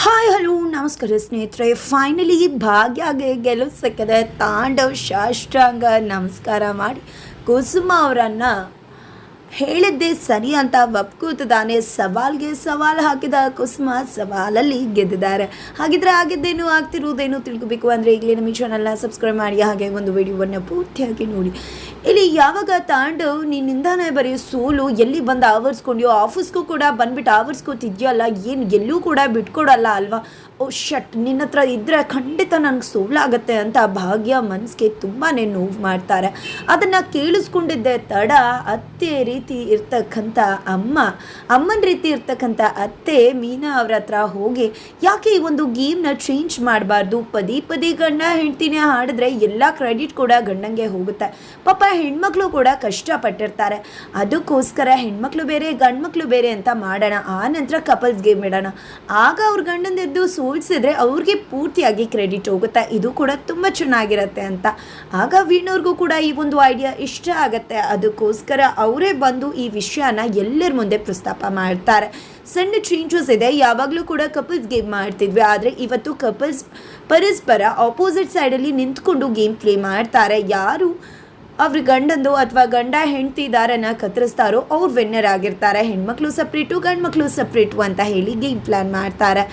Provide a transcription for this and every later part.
Hi hello ನಮಸ್ಕಾರ ಸ್ನೇಹಿತರೆ. Finally ಭಾಗ್ಯಗೆ ಗೆಲುವು ಸಿಕ್ಕಿದೆ ತಾಂಡವ್ ಶಾಸ್ತ್ರಾಂಗ. ನಮಸ್ಕಾರ ಮಾಡಿ. ಕುಸುಮ ಅವರನ್ನು ಹೇಳಿದ್ದೆ ಸರಿ ಅಂತ ಒಪ್ಕೂತದಾನೆ ಸವಾಲ್ಗೆ ಸವಾಲು ಹಾಕಿದ ಕುಸುಮ ಸವಾಲಲ್ಲಿ ಗೆದ್ದಿದ್ದಾರೆ. ಹಾಗಿದ್ರೆ ಆಗಿದ್ದೇನು ಆಗ್ತಿರುವುದೇನು ತಿಳ್ಕೊಬೇಕು ಅಂದರೆ ಈಗಲೇ ನಮ್ಮ ಚಾನಲ್ನ ಸಬ್ಸ್ಕ್ರೈಬ್ ಮಾಡಿ. ಹಾಗೆ ಒಂದು ವಿಡಿಯೋವನ್ನು ಪೂರ್ತಿಯಾಗಿ ನೋಡಿ. ಇಲ್ಲಿ ಯಾವಾಗ ತಾಂಡು ನಿನ್ನಿಂದಾನೇ ಬರೀ ಸೋಲು, ಎಲ್ಲಿ ಬಂದು ಆವರಿಸ್ಕೊಂಡ್ಯೋ, ಆಫೀಸ್ಗೂ ಕೂಡ ಬಂದ್ಬಿಟ್ಟು ಆವರಿಸ್ಕೋತಿದ್ಯಲ್ಲ, ಏನು ಎಲ್ಲೂ ಕೂಡ ಬಿಟ್ಕೊಡಲ್ಲ ಅಲ್ವಾ? ಓ, ಶಟ್ ನಿನ್ನ ಹತ್ರ ಇದ್ದರೆ ಖಂಡಿತ ನನಗೆ ಸೋಲಾಗತ್ತೆ ಅಂತ ಭಾಗ್ಯ ಮನಸ್ಸಿಗೆ ತುಂಬಾ ನೋವು ಮಾಡ್ತಾರೆ. ಅದನ್ನು ಕೇಳಿಸ್ಕೊಂಡಿದ್ದೆ ತಡ, ಅತ್ತೆ ರೀತಿ ಇರ್ತಕ್ಕಂಥ ಅಮ್ಮ. ಅಮ್ಮನ ರೀತಿ ಇರ್ತಕ್ಕಂಥ ಅತ್ತೆ ಮೀನಾ ಅವ್ರ ಹತ್ರ ಹೋಗಿ, ಯಾಕೆ ಈ ಒಂದು ಗೇಮ್ನ ಚೇಂಜ್ ಮಾಡಬಾರ್ದು? ಪದೇ ಪದೇ ಗಂಡ ಹೆಂಡ್ತೀನಿ ಹಾಡಿದ್ರೆ ಎಲ್ಲ ಕ್ರೆಡಿಟ್ ಕೂಡ ಗಂಡಂಗೆ ಹೋಗುತ್ತೆ. ಪಾಪ ಹೆಣ್ಮಕ್ಳು ಕೂಡ ಕಷ್ಟಪಟ್ಟಿರ್ತಾರೆ. ಅದಕ್ಕೋಸ್ಕರ ಹೆಣ್ಮಕ್ಳು ಬೇರೆ, ಗಂಡ್ಮಕ್ಳು ಬೇರೆ ಅಂತ ಮಾಡೋಣ. ಆ ನಂತರ ಕಪಲ್ಸ್ ಗೇಮ್ ಇಡೋಣ ಆಗ ಅವ್ರ ಗಂಡಂದಿದ್ದು ಸೋಲ್ಸಿದ್ರೆ ಅವ್ರಿಗೆ ಪೂರ್ತಿಯಾಗಿ ಕ್ರೆಡಿಟ್ ಹೋಗುತ್ತೆ. ಇದು ಕೂಡ ತುಂಬ ಚೆನ್ನಾಗಿರುತ್ತೆ ಅಂತ. ಆಗ ವೀಣವ್ರಿಗೂ ಕೂಡ ಈ ಒಂದು ಐಡಿಯಾ ಇಷ್ಟ ಆಗುತ್ತೆ. ಅದಕ್ಕೋಸ್ಕರ ಅವರೇ ಬಂದು ಈ ವಿಷಯನ ಎಲ್ಲರ ಮುಂದೆ ಪ್ರಸ್ತಾಪ ಮಾಡ್ತಾರೆ. ಸಣ್ಣ ಚೇಂಜಸ್ ಇದೆ. ಯಾವಾಗಲೂ ಕೂಡ ಕಪಲ್ಸ್ ಗೇಮ್ ಮಾಡ್ತಿದ್ವಿ. ಆದರೆ ಇವತ್ತು ಕಪಲ್ಸ್ ಪರಸ್ಪರ ಆಪೋಸಿಟ್ ಸೈಡಲ್ಲಿ ನಿಂತ್ಕೊಂಡು ಗೇಮ್ ಪ್ಲೇ ಮಾಡ್ತಾರೆ. ಯಾರು ಅವ್ರ ಗಂಡಂದು ಅಥವಾ ಗಂಡ ಹೆಂಡತಿ ದಾರನ ಕತ್ತರಿಸ್ತಾರೋ ಅವ್ರು ವಿನ್ನರ್ ಆಗಿರ್ತಾರೆ ಹೆಣ್ಮಕ್ಳು ಸಪ್ರೇಟು ಗಂಡ್ಮಕ್ಳು ಸಪ್ರೇಟು ಅಂತ ಹೇಳಿ ಗೇಮ್ ಪ್ಲ್ಯಾನ್ ಮಾಡ್ತಾರೆ.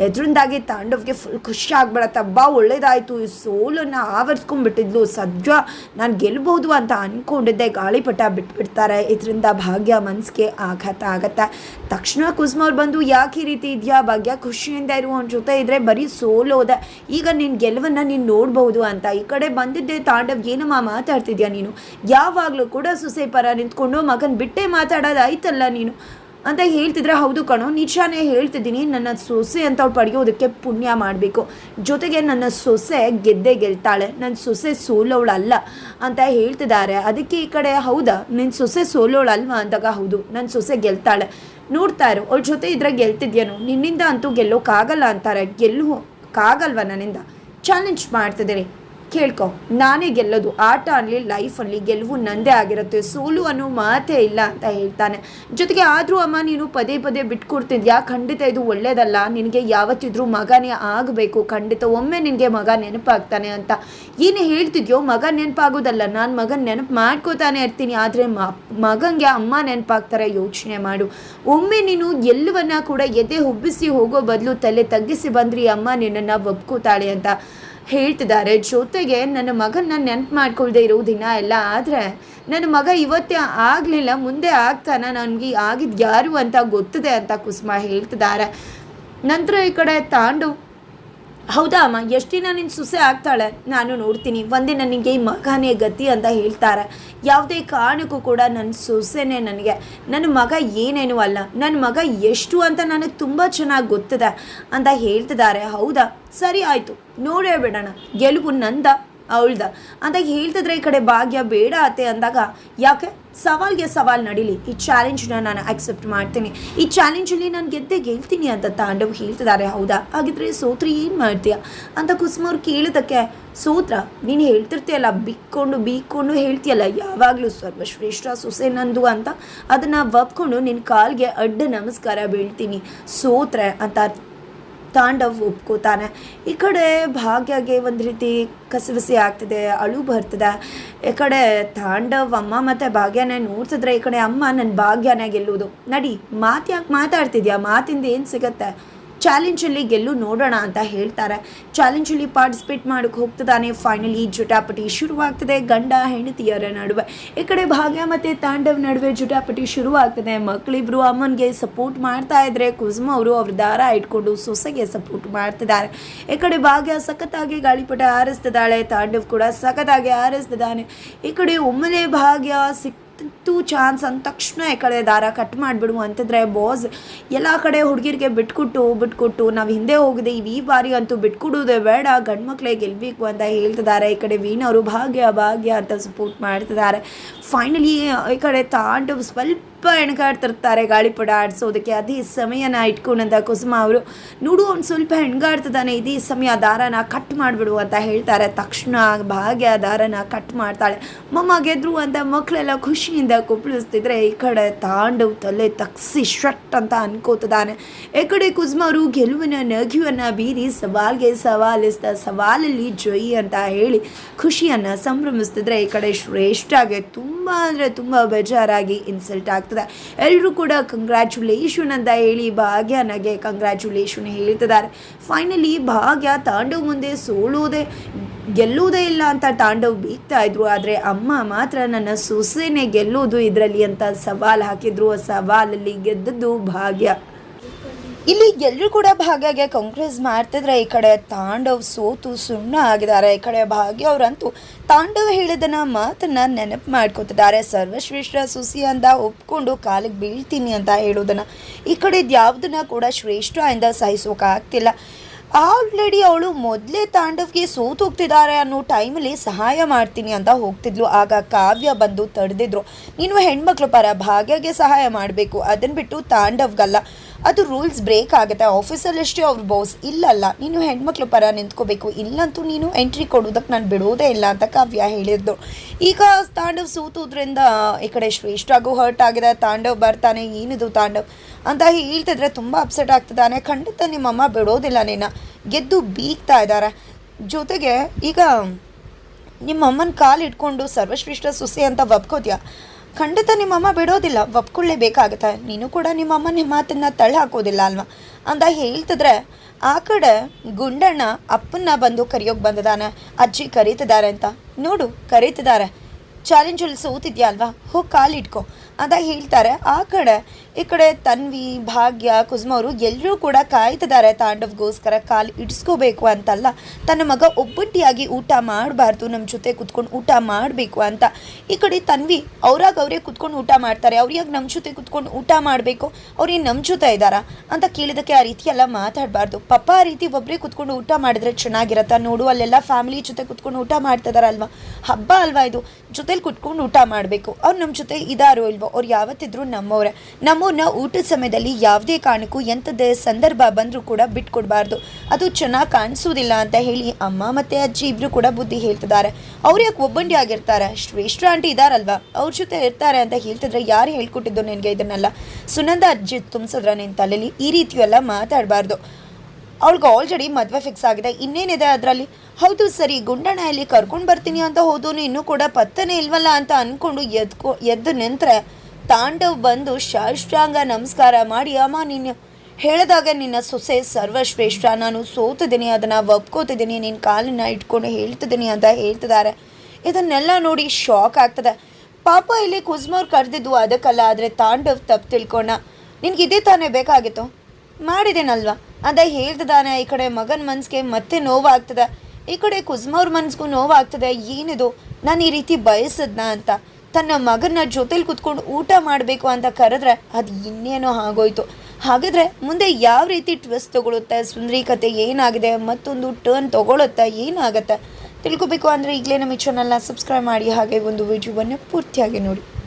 ಎದ್ರಿಂದಾಗಿ ತಾಂಡವ್ಗೆ ಫುಲ್ ಖುಷಿ ಆಗ್ಬಿಡತ್ತೆ. ಹಬ್ಬ ಒಳ್ಳೇದಾಯಿತು. ಈ ಸೋಲನ್ನು ಆವರಿಸ್ಕೊಂಡ್ಬಿಟ್ಟಿದ್ಲು. ಸದ್ಯ ನಾನು ಗೆಲ್ಬೋದು ಅಂತ ಅಂದ್ಕೊಂಡಿದ್ದೆ ಗಾಳಿಪಟ ಬಿಟ್ಬಿಡ್ತಾರೆ. ಇದರಿಂದ ಭಾಗ್ಯ ಮನಸ್ಸಿಗೆ ಆಘಾತ ಆಗತ್ತೆ. ತಕ್ಷಣ ಕುಸುಮವ್ರು ಬಂದು, ಯಾಕೆ ಈ ರೀತಿ ಇದೆಯಾ? ಭಾಗ್ಯ ಖುಷಿಯಿಂದ ಇರುವ ಅವನ ಜೊತೆ ಇದ್ದರೆ ಬರೀ ಸೋಲೋದೆ. ಈಗ ನಿನ್ನ ಗೆಲುವನ್ನು ನೀನು ನೋಡ್ಬೋದು ಅಂತ. ಈ ಕಡೆ ಬಂದಿದ್ದೆ ತಾಂಡವ್. ಏನಮ್ಮ, ಮಾತಾಡ್ತಿದ್ಯಾ ನೀನು? ಯಾವಾಗಲೂ ಕೂಡ ಸೊಸೆ ಪರ ನಿಂತ್ಕೊಂಡು ಮಗನ ಬಿಟ್ಟೆ ಮಾತಾಡೋದಾಯ್ತಲ್ಲ ನೀನು? ಅಂತ ಹೇಳ್ತಿದ್ರೆ, ಹೌದು ಕಣೋ, ನಿಜಾನೇ ಹೇಳ್ತಿದ್ದೀನಿ, ನನ್ನ ಸೊಸೆ ಅಂತ ಅವ್ಳು ಪಡೆಯೋದಕ್ಕೆ ಪುಣ್ಯ ಮಾಡಬೇಕು. ಜೊತೆಗೆ ನನ್ನ ಸೊಸೆ ಗೆದ್ದೆ ಗೆಲ್ತಾಳೆ. ನನ್ನ ಸೊಸೆ ಸೋಲೋಳಲ್ಲ ಅಂತ ಹೇಳ್ತಿದ್ದಾರೆ. ಅದಕ್ಕೆ ಈ ಕಡೆ, ಹೌದಾ? ನಿನ್ನ ಸೊಸೆ ಸೋಲೋಳಲ್ವಾ? ಅಂದಾಗ, ಹೌದು ನನ್ನ ಸೊಸೆ ಗೆಲ್ತಾಳೆ. ನೋಡ್ತಾ ಇರು, ಅವ್ಳ ಜೊತೆ ಇದ್ರೆ ಗೆಲ್ತಿದ್ಯೇನು? ನಿನ್ನಿಂದ ಅಂತೂ ಗೆಲ್ಲೋಕ್ಕಾಗಲ್ಲ ಅಂತಾರೆ. ಗೆಲ್ಲೋಕ್ಕಾಗಲ್ವ ನನ್ನಿಂದ? ಚಾಲೆಂಜ್ ಮಾಡ್ತಿದ್ದೀರಿ. ಕೇಳ್ಕೊ. ನಾನೇ ಗೆಲ್ಲೋದು. ಆಟ ಅನ್ನಲಿ ಲೈಫಲ್ಲಿ ಗೆಲುವು ನಂದೇ ಆಗಿರುತ್ತೆ. ಸೋಲು ಅನ್ನೋ ಮಾತೇ ಇಲ್ಲ ಅಂತ ಹೇಳ್ತಾನೆ. ಜೊತೆಗೆ ಆದರೂ ಅಮ್ಮ, ನೀನು ಪದೇ ಪದೇ ಬಿಟ್ಕೊಡ್ತಿದ್ಯಾ? ಖಂಡಿತ ಇದು ಒಳ್ಳೇದಲ್ಲ. ನಿನಗೆ ಯಾವತ್ತಿದ್ರೂ ಮಗನೇ ಆಗಬೇಕು. ಖಂಡಿತ ಒಮ್ಮೆ ನಿನಗೆ ಮಗ ನೆನಪಾಗ್ತಾನೆ ಅಂತ. ಏನು ಹೇಳ್ತಿದ್ಯೋ, ಮಗ ನೆನಪಾಗೋದಲ್ಲ. ನಾನು ಮಗನ ನೆನಪು ಮಾಡ್ಕೋತಾನೆ ಇರ್ತೀನಿ. ಆದರೆ ಮಗನಿಗೆ ಅಮ್ಮ ನೆನಪಾಗ್ತಾರೆ. ಯೋಚನೆ ಮಾಡು. ಒಮ್ಮೆ ನೀನು ಎಲ್ಲವನ್ನ ಕೂಡ ಎದೆ ಹುಬ್ಬಿಸಿ ಹೋಗೋ ಬದಲು ತಲೆ ತಗ್ಗಿಸಿ ಬಂದ್ರಿ. ಅಮ್ಮ ನಿನ್ನನ್ನು ಒಪ್ಕೋತಾಳೆ ಅಂತ. ಹೇಳ್ತಿದ್ದಾರೆ. ಜೊತೆಗೆ ನನ್ನ ಮಗನ ನೆನಪು ಮಾಡ್ಕೊಳ್ದೆ ಇರೋ ದಿನ ಎಲ್ಲ ಆದರೆ ನನ್ನ ಮಗ ಇವತ್ತೇ ಆಗಲಿಲ್ಲ, ಮುಂದೆ ಆಗ್ತಾನ. ನನಗೆ ಆಗಿದ್ದು ಯಾರು ಅಂತ ಗೊತ್ತಿದೆ ಅಂತ ಕುಸುಮ ಹೇಳ್ತಿದ್ದಾರೆ. ನಂತರ ಈ ಕಡೆ ತಾಂಡು ಹೌದಾ, ಅಮ್ಮ? ಎಷ್ಟು ದಿನ ನಿನ್ನ ಸುಸೆ ಆಗ್ತಾಳೆ? ನಾನು ನೋಡ್ತೀನಿ. ಒಂದೇ ನನಗೆ ಈ ಮಗನೇ ಗತಿ ಅಂತ ಹೇಳ್ತಾರೆ. ಯಾವುದೇ ಕಾರಣಕ್ಕೂ ಕೂಡ ನನ್ನ ಸೊಸೆನೇ ನನಗೆ. ನನ್ನ ಮಗ ಏನೇನು ಅಲ್ಲ. ನನ್ನ ಮಗ ಎಷ್ಟು ಅಂತ ನನಗೆ ತುಂಬ ಚೆನ್ನಾಗಿ ಗೊತ್ತಿದೆ ಅಂತ ಹೇಳ್ತಿದ್ದಾರೆ. ಹೌದಾ? ಸರಿ, ಆಯಿತು. ನೋಡೇ ಬಿಡೋಣ. ಗೆಲುವು ನಂದ. ಅವಳ್ದ. ಅಂತ ಹೇಳ್ತಿದ್ರೆ ಈ ಕಡೆ ಭಾಗ್ಯ ಬೇಡ ಅತ್ತೆ ಅಂದಾಗ, ಯಾಕೆ? ಸವಾಲ್ಗೆ ಸವಾಲ್ ನಡೀಲಿ. ಈ ಚಾಲೆಂಜ್ನ ನಾನು ಅಕ್ಸೆಪ್ಟ್ ಮಾಡ್ತೀನಿ. ಈ ಚಾಲೆಂಜಲ್ಲಿ ನಾನು ಗೆದ್ದೆ ಗೆಲ್ತೀನಿ ಅಂತ ತಾಂಡವ್ ಹೇಳ್ತಿದ್ದಾರೆ ಹೌದಾ? ಹಾಗಿದ್ರೆ ಸೋತ್ರಿ ಏನು ಮಾಡ್ತೀಯ? ಅಂತ ಕುಸುಮ ಅವ್ರು ಕೇಳಿದಕ್ಕೆ ಸೋತ್ರ, ನೀನು ಹೇಳ್ತಿರ್ತೀಯಲ್ಲ, ಬಿಕ್ಕೊಂಡು ಬೀಕೊಂಡು ಹೇಳ್ತೀಯಲ್ಲ, ಯಾವಾಗಲೂ ಸರ್ವಶ್ರೇಷ್ಠ ಸೊಸೆ ನಂದು ಅಂತ. ಅದನ್ನು ಒಪ್ಕೊಂಡು ನಿನ್ನ ಕಾಲ್ಗೆ ಅಡ್ಡ ನಮಸ್ಕಾರ ಬೀಳ್ತೀನಿ. ಸೋತ್ರೆ ಅಂತ ತಾಂಡವ್ ಒಪ್ಕೋತಾನೆ. ಈ ಕಡೆ ಭಾಗ್ಯಗೆ ಒಂದು ರೀತಿ ಕಸವಸಿ ಆಗ್ತಿದೆ, ಅಳು ಬರ್ತದೆ. ಈ ಕಡೆ ತಾಂಡವ್ ಅಮ್ಮ ಮತ್ತು ಭಾಗ್ಯನೇ ನೋಡ್ತಿದ್ರೆ ಈ ಕಡೆ ಅಮ್ಮ ನನ್ನ ಭಾಗ್ಯನೇ ಗೆಲ್ಲುವುದು. ನಡಿ ಮಾತು ಯಾಕೆ ಮಾತಾಡ್ತಿದ್ಯಾ? ಮಾತಿಂದ ಏನು ಸಿಗತ್ತೆ? ಚಾಲೆಂಜಲ್ಲಿ ಗೆಲ್ಲು ನೋಡೋಣ ಅಂತ ಹೇಳ್ತಾರೆ. ಚಾಲೆಂಜಲ್ಲಿ ಪಾರ್ಟಿಸಿಪೇಟ್ ಮಾಡೋಕ್ಕೆ ಹೋಗ್ತದಾನೆ ಫೈನಲಿ ಜುಟಾಪಟಿ ಶುರುವಾಗ್ತದೆ. ಗಂಡ ಹೆಂಡತಿಯರ ನಡುವೆ. ಈ ಕಡೆ ಭಾಗ್ಯ ಮತ್ತು ತಾಂಡವ್ ನಡುವೆ ಜುಟಾಪಟಿ ಶುರುವಾಗ್ತದೆ. ಮಕ್ಕಳಿಬ್ರು ಅಮ್ಮನಿಗೆ ಸಪೋರ್ಟ್ ಮಾಡ್ತಾ ಇದ್ದರೆ ಕುಸುಮ ಅವರು ಅವ್ರ ದಾರ ಇಟ್ಕೊಂಡು ಸೊಸೆಗೆ ಸಪೋರ್ಟ್ ಮಾಡ್ತಿದ್ದಾರೆ. ಈ ಕಡೆ ಭಾಗ್ಯ ಸಖತ್ತಾಗಿ ಗಾಳಿಪಟ ಹಾರಿಸ್ತಿದ್ದಾಳೆ ತಾಂಡವ್ ಕೂಡ ಸಖತ್ತಾಗಿ ಹಾರಿಸ್ತಿದ್ದಾನೆ ಈ ಕಡೆ ಒಮ್ಮೆಲೆ ಭಾಗ್ಯ ಸಿಕ್ ತು ಚಾನ್ಸ್ ಅಂದ ತಕ್ಷಣ ಈ ಕಡೆ ದಾರ ಕಟ್ ಮಾಡಿಬಿಡು ಅಂತಂದರೆ ಬಾಸ್ ಎಲ್ಲ ಕಡೆ ಹುಡುಗಿರಿಗೆ ಬಿಟ್ಕೊಟ್ಟು ಬಿಟ್ಕೊಟ್ಟು, ನಾವು ಹಿಂದೆ ಹೋಗಿದೆ, ಈ ಬಾರಿ ಅಂತೂ ಬಿಟ್ಕೊಡೋದೇ ಬೇಡ, ಗಂಡು ಮಕ್ಕಳೇ ಗೆಲ್ಲಬೇಕು ಅಂತ ಹೇಳ್ತಿದ್ದಾರೆ. ಈ ಕಡೆ ವೀಣವರು ಭಾಗ್ಯ ಭಾಗ್ಯ ಅಂತ ಸಪೋರ್ಟ್ ಮಾಡ್ತಿದ್ದಾರೆ. ಫೈನಲಿ ಈ ಕಡೆ ತಾಂಡವ್ ಸ್ವಲ್ಪ ಹೆಣ್ಗಾಡ್ತಿರ್ತಾರೆ ಗಾಳಿಪಡ ಆಡಿಸೋದಕ್ಕೆ ಅದೇ ಸಮಯನ ಇಟ್ಕೊಂಡಂತ ಕುಸುಮ ಅವರು, ನೋಡು, ಅವ್ನು ಸ್ವಲ್ಪ ಹೆಣ್ಗಾಡ್ತಿದ್ದಾನೆ, ಇದೇ ಸಮಯ ದಾರನ ಕಟ್ ಮಾಡಿಬಿಡು ಅಂತ ಹೇಳ್ತಾರೆ. ತಕ್ಷಣ ಭಾಗ್ಯ ದಾರನ ಕಟ್ ಮಾಡ್ತಾಳೆ. ಮಮ್ಮ, ಗೆದ್ರು ಅಂತ ಮಕ್ಕಳೆಲ್ಲ ಖುಷಿಯಿಂದ ಕುಪ್ಪಳಿಸ್ತಿದ್ರೆ, ಈ ಕಡೆ ತಾಂಡವ್ ತಲೆ ತಗ್ಸಿ ಶಟ್ ಅಂತ ಅನ್ಕೋತಿದ್ದಾನೆ. ಈ ಕಡೆ ಕುಸುಮ ಅವರು ಗೆಲುವಿನ ನಗುವನ್ನು ಬೀರಿ ಸವಾಲ್ಗೆ ಸವಾಲಿಸ್ತಾ ಸವಾಲಲ್ಲಿ ಜೊಯಿ ಅಂತ ಹೇಳಿ ಖುಷಿಯನ್ನು ಸಂಭ್ರಮಿಸ್ತಿದ್ರೆ ಈ ಕಡೆ ಶ್ರೇಷ್ಠಗೆ ತುಂಬ ಅಂದರೆ ತುಂಬ ಬೇಜಾರಾಗಿ ಇನ್ಸಲ್ಟ್ ಆಗ್ತದೆ. ಎಲ್ಲರೂ ಕೂಡ ಕಂಗ್ರ್ಯಾಚುಲೇಷನ್ ಅಂತ ಹೇಳಿ ಭಾಗ್ಯನಿಗೆ ಕಂಗ್ರ್ಯಾಚುಲೇಷನ್ ಹೇಳ್ತಿದ್ದಾರೆ. ಫೈನಲಿ ಭಾಗ್ಯ ತಾಂಡವ್ ಮುಂದೆ ಸೋಲುವುದೇ, ಗೆಲ್ಲುವುದೇ ಇಲ್ಲ ಅಂತ ತಾಂಡವ್ ಬೀಗ್ತಾ ಇದ್ರು. ಆದರೆ ಅಮ್ಮ ಮಾತ್ರ ನನ್ನ ಸೊಸೆನೆ ಗೆಲ್ಲೋದು ಇದರಲ್ಲಿ ಅಂತ ಸವಾಲು ಹಾಕಿದ್ರು. ಆ ಸವಾಲಲ್ಲಿ ಗೆದ್ದದ್ದು ಭಾಗ್ಯ. ಇಲ್ಲಿ ಎಲ್ಲರೂ ಕೂಡ ಭಾಗ್ಯಗೆ ಕಾಂಗ್ರೆಸ್ ಮಾಡ್ತಿದ್ರೆ ಈ ಕಡೆ ತಾಂಡವ್ ಸೋತು ಸುಣ್ಣ ಆಗಿದ್ದಾರೆ. ಈ ಕಡೆ ಭಾಗ್ಯ ಅವರಂತೂ ತಾಂಡವ್ ಹೇಳಿದನ ಮಾತನ್ನ ನೆನಪು ಮಾಡ್ಕೊತಿದ್ದಾರೆ. ಸರ್ವಶ್ರೇಷ್ಠ ಸುಸಿ ಅಂತ ಒಪ್ಕೊಂಡು ಕಾಲಿಗೆ ಬೀಳ್ತೀನಿ ಅಂತ ಹೇಳೋದನ್ನ ಈ ಕಡೆ ಯಾವುದನ್ನ ಕೂಡ ಶ್ರೇಷ್ಠ ಇಂದ ಸಹಿಸೋಕ್ಕಾಗ್ತಿಲ್ಲ ಆಲ್ರೆಡಿ ಅವಳು ಮೊದಲೇ ತಾಂಡವ್ಗೆ ಸೋತು ಹೋಗ್ತಿದ್ದಾರೆ ಅನ್ನೋ ಟೈಮಲ್ಲಿ ಸಹಾಯ ಮಾಡ್ತೀನಿ ಅಂತ ಹೋಗ್ತಿದ್ಲು. ಆಗ ಕಾವ್ಯ ಬಂದು ತಡೆದಿದ್ರು. ನೀನು ಹೆಣ್ಮಕ್ಳು ಪರ ಭಾಗ್ಯಗೆ ಸಹಾಯ ಮಾಡಬೇಕು. ಅದನ್ನು ಬಿಟ್ಟು ತಾಂಡವ್ಗಲ್ಲ. ಅದು ರೂಲ್ಸ್ ಬ್ರೇಕ್ ಆಗುತ್ತೆ. ಆಫೀಸಲ್ಲಷ್ಟೇ ಅವ್ರ ಬಾಸ್ ಇಲ್ಲಲ್ಲ. ನೀನು ಹೆಣ್ಮಕ್ಳು ಪರ ನಿಂತ್ಕೋಬೇಕು. ಇಲ್ಲಂತೂ ನೀನು ಎಂಟ್ರಿ ಕೊಡೋದಕ್ಕೆ ನಾನು ಬಿಡೋದೇ ಇಲ್ಲ ಅಂತ ಕಾವ್ಯ ಹೇಳಿದ್ದು. ಈಗ ತಾಂಡವ್ ಸೂತೋದ್ರಿಂದ, ಈ ಕಡೆ ಶ್ರೇಷ್ಠಾಗೂ ಹರ್ಟ್ ಆಗಿದೆ. ತಾಂಡವ್ ಬರ್ತಾನೆ, ಏನಿದು ತಾಂಡವ್? ಅಂತ ಹೇಳ್ತಿದ್ರೆ ತುಂಬ ಅಪ್ಸೆಟ್ ಆಗ್ತಿದ್ದಾನೆ. ಖಂಡಿತ ನಿಮ್ಮಮ್ಮ ಬಿಡೋದಿಲ್ಲ ನಿನ್ನ. ಗೆದ್ದು ಬೀಗ್ತಾ ಇದ್ದಾರೆ. ಜೊತೆಗೆ ಈಗ ನಿಮ್ಮ ಅಮ್ಮನ ಕಾಲು ಇಟ್ಕೊಂಡು ಸರ್ವಶ್ರೇಷ್ಠ ಸುಸಿ ಅಂತ ಒಪ್ಕೋದ್ಯಾ ಖಂಡಿತ ನಿಮ್ಮಮ್ಮ ಬಿಡೋದಿಲ್ಲ, ಒಪ್ಕೊಳ್ಳೇಬೇಕಾಗತ್ತೆ. ನೀನು ಕೂಡ ನಿಮ್ಮಮ್ಮನ ಮಾತನ್ನ ತಳ್ಳ ಹಾಕೋದಿಲ್ಲ ಅಲ್ವಾ? ಅಂತ ಹೇಳ್ತಿದ್ರೆ, ಆ ಕಡೆ ಗುಂಡಣ್ಣ ಅಪ್ಪನ್ನ ಬಂದು ಕರಿಯೋಕೆ ಬಂದಿದ್ದಾನೆ ಅಜ್ಜಿ ಕರೀತಿದ್ದಾರೆ ಅಂತ. ನೋಡು, ಕರೀತಿದ್ದಾರೆ. ಚಾಲೆಂಜಲ್ಲಿ ಸೋತಿದ್ಯಾ ಅಲ್ವಾ? ಹೋಗಿ ಕಾಲಿಟ್ಕೊ ಅಂತ ಹೇಳ್ತಾರೆ, ಆ ಕಡೆ, ಈ ಕಡೆ ತನ್ವಿ, ಭಾಗ್ಯ, ಕುಸುಮ ಅವರು ಎಲ್ಲರೂ ಕೂಡ ಕಾಯ್ತಿದ್ದಾರೆ ತಾಂಡವ್ಗೋಸ್ಕರ ಕಾಲು ಇಡ್ಸ್ಕೋಬೇಕು ಅಂತಲ್ಲ. ತನ್ನ ಮಗ ಒಬ್ಬಟ್ಟಿಯಾಗಿ ಊಟ ಮಾಡಬಾರ್ದು ನಮ್ಮ ಜೊತೆ ಕುತ್ಕೊಂಡು ಊಟ ಮಾಡಬೇಕು ಅಂತ. ಈ ಕಡೆ ತನ್ವಿ, ಅವ್ರಾಗ ಅವರೇ ಕುತ್ಕೊಂಡು ಊಟ ಮಾಡ್ತಾರೆ. ಯಾಕೆ ನಮ್ಮ ಜೊತೆ ಕುತ್ಕೊಂಡು ಊಟ ಮಾಡಬೇಕು? ಅವ್ರಿಗೆ ನಮ್ಮ ಜೊತೆ ಇದ್ದಾರಾ? ಅಂತ ಕೇಳಿದಕ್ಕೆ ಆ ರೀತಿ ಎಲ್ಲ ಮಾತಾಡಬಾರ್ದು. ಪಪ್ಪ ಆ ರೀತಿ ಒಬ್ಬರೇ ಕುತ್ಕೊಂಡು ಊಟ ಮಾಡಿದ್ರೆ ಚೆನ್ನಾಗಿರತ್ತ ನೋಡು, ಅಲ್ಲೆಲ್ಲ ಫ್ಯಾಮಿಲಿ ಜೊತೆ ಕುತ್ಕೊಂಡು ಊಟ ಮಾಡ್ತಿದಾರಲ್ವಾ? ಹಬ್ಬ ಅಲ್ವಾ ಇದು? ಜೊತೆಲಿ ಕುತ್ಕೊಂಡು ಊಟ ಮಾಡಬೇಕು. ಅವ್ರು ನಮ್ಮ ಜೊತೆ ಇದಾರೋ ಇಲ್ವೋ, ಅವ್ರು ಯಾವತ್ತಿದ್ರು ನಮ್ಮವ್ರೆ. ನಮ್ಮವ್ರನ್ನ ಊಟದ ಸಮಯದಲ್ಲಿ ಯಾವುದೇ ಕಾರಣಕ್ಕೂ ಎಂಥದ್ದೇ ಸಂದರ್ಭ ಬಂದರೂ ಕೂಡ ಬಿಟ್ಕೊಡ್ಬಾರ್ದು. ಅದು ಚೆನ್ನಾಗಿ ಕಾಣಿಸೋದಿಲ್ಲ ಅಂತ ಹೇಳಿ ಅಮ್ಮ ಮತ್ತು ಅಜ್ಜಿ ಇಬ್ಬರು ಕೂಡ ಬುದ್ಧಿ ಹೇಳ್ತಿದ್ದಾರೆ. ಅವ್ರು ಯಾಕೆ ಒಬ್ಬಂಡಿ ಆಗಿರ್ತಾರೆ? ಶ್ರೇಷ್ಠ ಆಂಟಿ ಇದಾರಲ್ವಾ? ಅವ್ರ ಜೊತೆ ಇರ್ತಾರೆ ಅಂತ ಹೇಳ್ತಿದ್ರೆ ಯಾರು ಹೇಳ್ಕೊಟ್ಟಿದ್ದು ನಿನಗೆ ಇದನ್ನೆಲ್ಲ? ಸುನಂದ ಅಜ್ಜಿ ತುಂಬಿಸಿದ್ರ ನಿನ್ನ ತಲೆಯಲ್ಲಿ ಈ ರೀತಿ ಎಲ್ಲ ಮಾತಾಡಬಾರ್ದು. ಅವಳಿಗೆ ಆಲ್ರೆಡಿ ಮದುವೆ ಫಿಕ್ಸ್ ಆಗಿದೆ. ಇನ್ನೇನಿದೆ ಅದರಲ್ಲಿ? ಹೌದು ಸರಿ ಗುಂಡಣ್ಣ ಇಲ್ಲಿ ಕರ್ಕೊಂಡು ಬರ್ತೀನಿ ಅಂತ ಹೋದೋನು ಇನ್ನೂ ಕೂಡ ಪತ್ತನೇ ಇಲ್ವಲ್ಲ ಅಂತ ಅಂದ್ಕೊಂಡು ಎದ್ಕೊ, ಎದ್ದು ನಿಂತರೆ ತಾಂಡವ್ ಬಂದು ಶಾಷ್ಟಾಂಗ ನಮಸ್ಕಾರ ಮಾಡಿ, ಅಮ್ಮ, ನೀನು ಹೇಳಿದಾಗ ನಿನ್ನ ಸೊಸೆ ಸರ್ವಶ್ರೇಷ್ಠ. ನಾನು ಸೋತಿದ್ದೀನಿ, ಅದನ್ನು ಒಪ್ಕೋತಿದ್ದೀನಿ ನಿನ್ನ ಕಾಲನ್ನ ಇಟ್ಕೊಂಡು ಹೇಳ್ತಿದ್ದೀನಿ ಅಂತ ಹೇಳ್ತಿದ್ದಾರೆ. ಇದನ್ನೆಲ್ಲ ನೋಡಿ ಶಾಕ್ ಆಗ್ತದೆ. ಪಾಪ ಇಲ್ಲಿ ಕುಸ್ಮವ್ರು ಕರೆದಿದ್ದು ಅದಕ್ಕಲ್ಲ, ಆದರೆ ತಾಂಡವ್ ತಪ್ಪು ತಿಳ್ಕೊಂಡ. ನಿನ್ಗೆ ಇದೇ ತಾನೇ ಬೇಕಾಗಿತ್ತು? ಮಾಡಿದೇನಲ್ವಾ? ಅದ ಹೇಳ್ತಿದ್ದಾನೆ. ಈ ಕಡೆ ಮಗನ ಮನ್ಸಿಗೆ ಮತ್ತೆ ನೋವಾಗ್ತದೆ. ಈ ಕಡೆ ಕುಸ್ಮವ್ರ ಮನ್ಸಿಗೂ ನೋವಾಗ್ತದೆ. ಏನಿದು? ನಾನು ಈ ರೀತಿ ಬಯಸದ್ನ ಅಂತ. ತನ್ನ ಮಗನ ಜೊತೆಲಿ ಕುತ್ಕೊಂಡು ಊಟ ಮಾಡಬೇಕು ಅಂತ ಕರೆದ್ರೆ ಅದು ಇನ್ನೇನೋ ಆಗೋಯ್ತು. ಹಾಗಾದ್ರೆ ಮುಂದೆ ಯಾವ ರೀತಿ ಟ್ವಿಸ್ಟ್ ತಗೊಳುತ್ತೆ? ಸುಂದರಿ ಕತೆ ಏನಾಗಿದೆ? ಮತ್ತೊಂದು ಟರ್ನ್ ತಗೊಳುತ್ತೆ? ಏನಾಗುತ್ತೆ? ತಿಳ್ಕೊಬೇಕು ಅಂದರೆ ಈಗಲೇ ನಮ್ಮ ಈ ಚಾನಲ್ನ ಸಬ್ಸ್ಕ್ರೈಬ್ ಮಾಡಿ. ಹಾಗೆ ಒಂದು ವಿಡಿಯೋವನ್ನು ಪೂರ್ತಿಯಾಗಿ ನೋಡಿ.